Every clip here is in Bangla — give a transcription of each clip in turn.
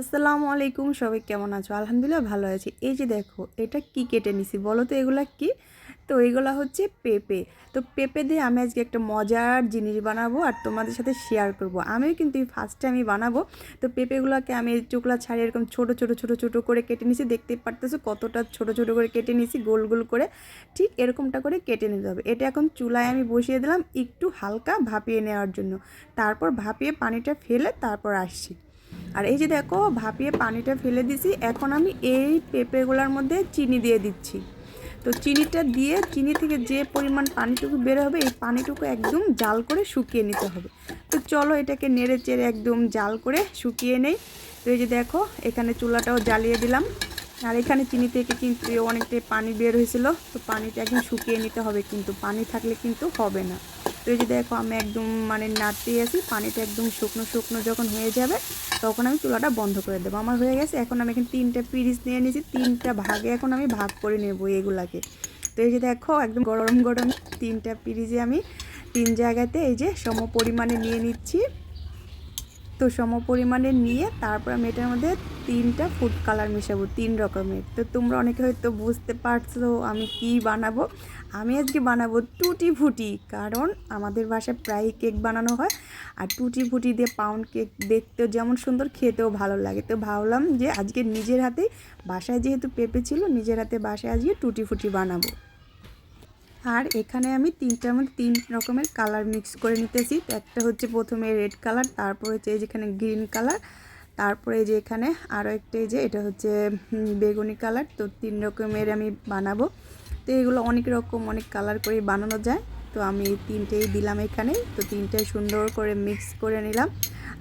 আসসালামু আলাইকুম, সবাই কেমন আছো? আলহামদুলিল্লাহ ভালো আছি। এই যে দেখো, এটা কি কেটে নিছি বলো তো, এগুলা কি? তো এগুলা হচ্ছে পেঁপে। তো পেঁপে দিয়ে আমি আজকে একটা মজার জিনিস বানাবো আর তোমাদের সাথে শেয়ার করব। আমিও কিন্তু ফার্স্টে আমি বানাবো। তো পেঁপেগুলোকে আমি চোকলা ছাড়িয়ে এরকম ছোট ছোট ছোট ছোট করে কেটে নিছি। দেখতে পারতেছো কতটা ছোট ছোট করে কেটে নিছি, গোল গোল করে। ঠিক এরকমটা করে কেটে নিতে হবে। এটা এখন চুলায় আমি বসিয়ে দিলাম একটু হালকা ভাপিয়ে নেওয়ার জন্য। তারপর ভাপিয়ে পানিটা ফেলে তারপর আসছি। আর এই যে দেখো, ভাপিয়ে পানিটা ফেলে দিছি। এখন আমি এই পেঁপেগুলোর মধ্যে চিনি দিয়ে দিচ্ছি। তো চিনিটা দিয়ে, চিনি থেকে যে পরিমাণ পানিটুকু বের হবে, এই পানিটুকু একদম জাল করে শুকিয়ে নিতে হবে। তো চলো এটাকে নেড়ে চেড়ে একদম জাল করে শুকিয়ে নেই। তো এই যে দেখো, এখানে চুলাটাও জ্বালিয়ে দিলাম। আর এখানে চিনি থেকে কিন্তু অনেকটাই পানি বের হয়েছিল। তো পানিটা একদম শুকিয়ে নিতে হবে, কিন্তু পানি থাকলে কিন্তু হবে না। তো এই যে দেখো আমি একদম মানে নাড়তেই আছি পানিটা একদম শুকনো শুকনো যখন হয়ে যাবে, তখন আমি চুলাটা বন্ধ করে দেবো। আমার হয়ে গেছে, এখন আমি এখানে তিনটা পিরিচ নিয়ে নিয়েছি, তিনটা ভাগে এখন আমি ভাগ করে নেব এগুলাকে। তো এই যে দেখো, একদম গরম গরম তিনটা পিরিজে আমি তিন জায়গাতে এই যে সম পরিমাণে নিয়ে নিচ্ছি। তো সম পরিমাণে নিয়ে তারপর আমি এটার মধ্যে তিনটা ফুড কালার মেশাবো, তিন রকমের। তো তোমরা অনেকে হয়তো বুঝতে পারছ আমি কি বানাবো। আমি আজকে বানাবো টুটি ফুটি কারণ আমাদের বাসায় প্রায় কেক বানানো হয়। আর টুটি ফুটি দিয়ে পাউন্ড কেক দেখতেও যেমন সুন্দর, খেতেও ভালো লাগে। তো ভাবলাম যে আজকে নিজের হাতে বাসায় যেহেতু পেঁপে ছিল, নিজের হাতে বাসায় আজকে টুটি ফুটি বানাবো। আর এখানে আমি তিনটার মধ্যে তিন রকমের কালার মিক্স করে নিতেছি। একটা হচ্ছে প্রথমে রেড কালার, তারপর হচ্ছে এই যেখানে গ্রিন কালার, তারপরে যে এখানে আরও একটা এই যে এটা হচ্ছে বেগুনি কালার। তো তিন রকমের আমি বানাবো। তো এগুলো অনেক রকম অনেক কালার করে বানানো যায়। তো আমি তিনটেই দিলাম এখানে। তো তিনটে সুন্দর করে মিক্স করে নিলাম।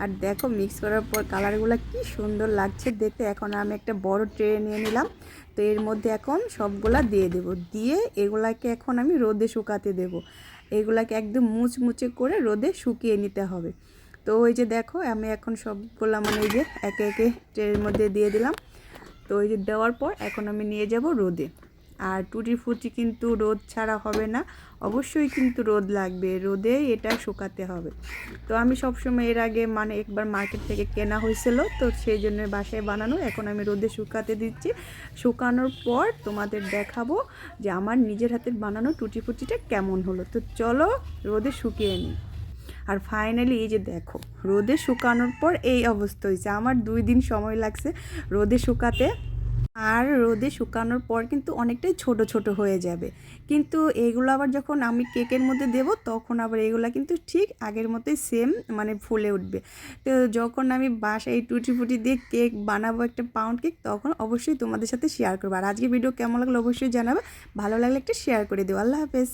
আর দেখো মিক্স করার পর কালারগুলো কি সুন্দর লাগছে দেখতে। এখন আমি একটা বড় ট্রে নিয়ে নিলাম। তো এর মধ্যে এখন সবগুলা দিয়ে দেব। দিয়ে এগুলাকে এখন আমি রোদে শুকাতে দেব। এগুলাকে একদম মুচমুচে করে রোদে শুকিয়ে নিতে হবে। তো ওই যে দেখো, আমি এখন সবগুলা মানে যে একে একে ট্রের মধ্যে দিয়ে দিলাম। তো ওই যে দেওয়ার পর এখন আমি নিয়ে যাব রোদে। আর টুটি ফুটি কিন্তু রোদ ছাড়া হবে না। অবশ্যই কিন্তু রোদ লাগবে। রোদে এটা শুকাতে হবে। তো আমি সবসময় এর আগে মানে একবার মার্কেট থেকে কেনা হয়েছিল, তো সেই জন্য বাসায় বানানো। এখন আমি রোদে শুকাতে দিচ্ছি। শুকানোর পর তোমাদের দেখাবো যে আমার নিজের হাতের বানানো টুটি ফুটিটা কেমন হলো। তো চলো রোদে শুকিয়ে নিই। আর ফাইনালি এই যে দেখো, রোদে শুকানোর পর এই অবস্থা হয়েছে। আমার দুই দিন সময় লাগছে রোদে শুকাতে। আর রোদে শুকানোর পর কিন্তু অনেকটাই ছোট ছোট হয়ে যাবে। কিন্তু এগুলো আবার যখন আমি কেকের মধ্যে দেব, তখন আবার এগুলো কিন্তু ঠিক আগের মতোই সেম মানে ফুলে উঠবে। তো যখন আমি বাসায় টুটি ফুটি দিয়ে কেক বানাবো একটা পাউন্ড কেক তখন অবশ্যই তোমাদের সাথে শেয়ার করব। আর আজকে ভিডিও কেমন লাগল অবশ্যই জানাবে। ভালো লাগলে একটা শেয়ার করে দেবো আল্লাহ হাফেজ।